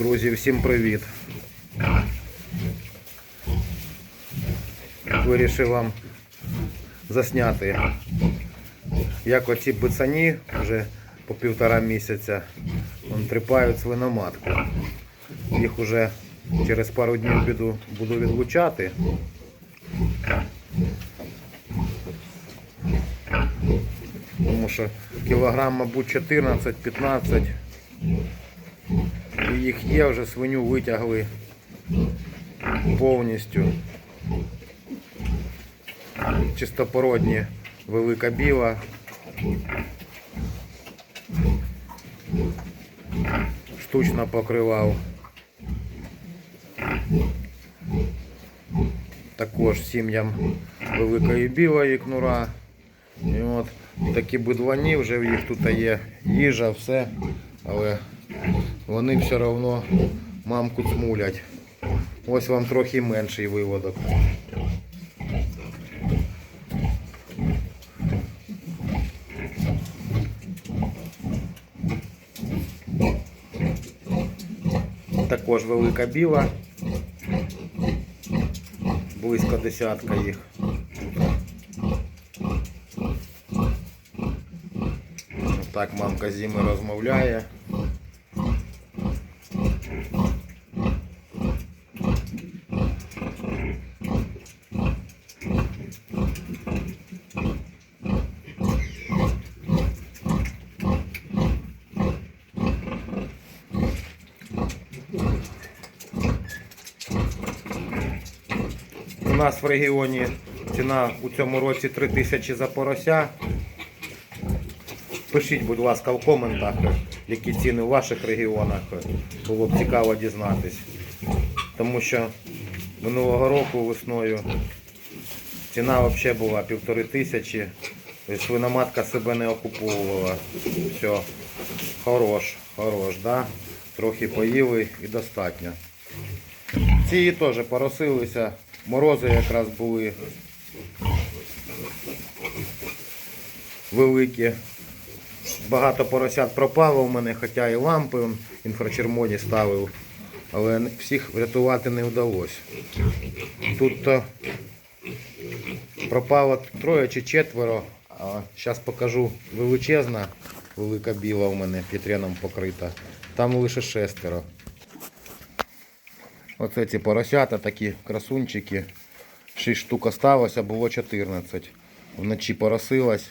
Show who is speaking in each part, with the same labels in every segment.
Speaker 1: Друзі, всім привіт. Вирішив вам засняти, як оці пацані вже по півтора місяця вон, трипають свиноматку. Їх уже через пару днів піду, буду відлучати. Тому що кілограм, мабуть, 14-15. Їх є, вже свиню витягли повністю. Чистопородні велика біла. Штучно покривав. Також сім'ям великої білої кнура. І от такі бидлані, вже в їх тут є їжа, все, але вони все одно мамку цмулять. Ось вам трохи менший виводок. Також велика біла. Близько десятка їх. Так мамка з ними розмовляє. У нас в регіоні ціна у цьому році 3 тисячі за порося. Пишіть, будь ласка, в коментах, які ціни у ваших регіонах. Було б цікаво дізнатись. Тому що минулого року весною ціна взагалі була півтори тисячі. Свиноматка себе не окуповувала. Все, хорош, хорош, да? Трохи поїли і достатньо. Ці теж поросилися, морози якраз були великі. Багато поросят пропало у мене, хоча і лампи он, інфрачермоні ставив, але всіх врятувати не вдалося. Тут то пропало троє чи четверо, а зараз покажу величезна, велика біла у мене п'ятреном покрита. Там лише шестеро. Оце ці поросята, такі красунчики. 6 штук осталося, було 14. Вночі поросилась.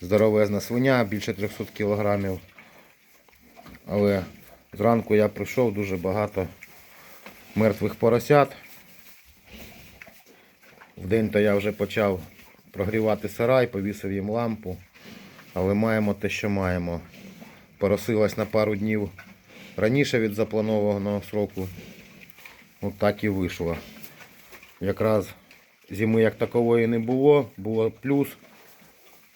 Speaker 1: Здоровезна свиня, більше 300 кілограмів. Але зранку я прийшов дуже багато мертвих поросят. Вдень то я вже почав прогрівати сарай, повісив їм лампу. Але маємо те, що маємо. Поросилась на пару днів раніше від запланованого сроку. От так і вийшло. Якраз зими як такової не було, було плюс.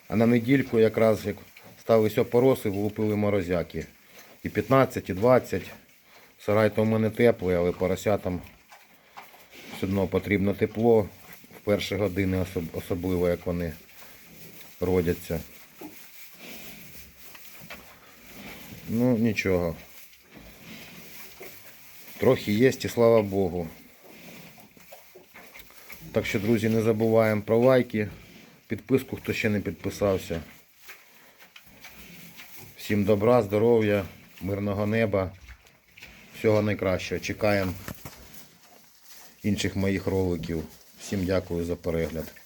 Speaker 1: А на недільку якраз як стались опороси, влупили морозяки. І 15, і 20. Сарай то в мене теплий, але поросятам все одно потрібно тепло. В перші години особливо як вони родяться. Ну нічого. Трохи є і слава Богу. Так що, друзі, не забуваємо про лайки, підписку, хто ще не підписався. Всім добра, здоров'я, мирного неба, всього найкращого. Чекаємо інших моїх роликів. Всім дякую за перегляд.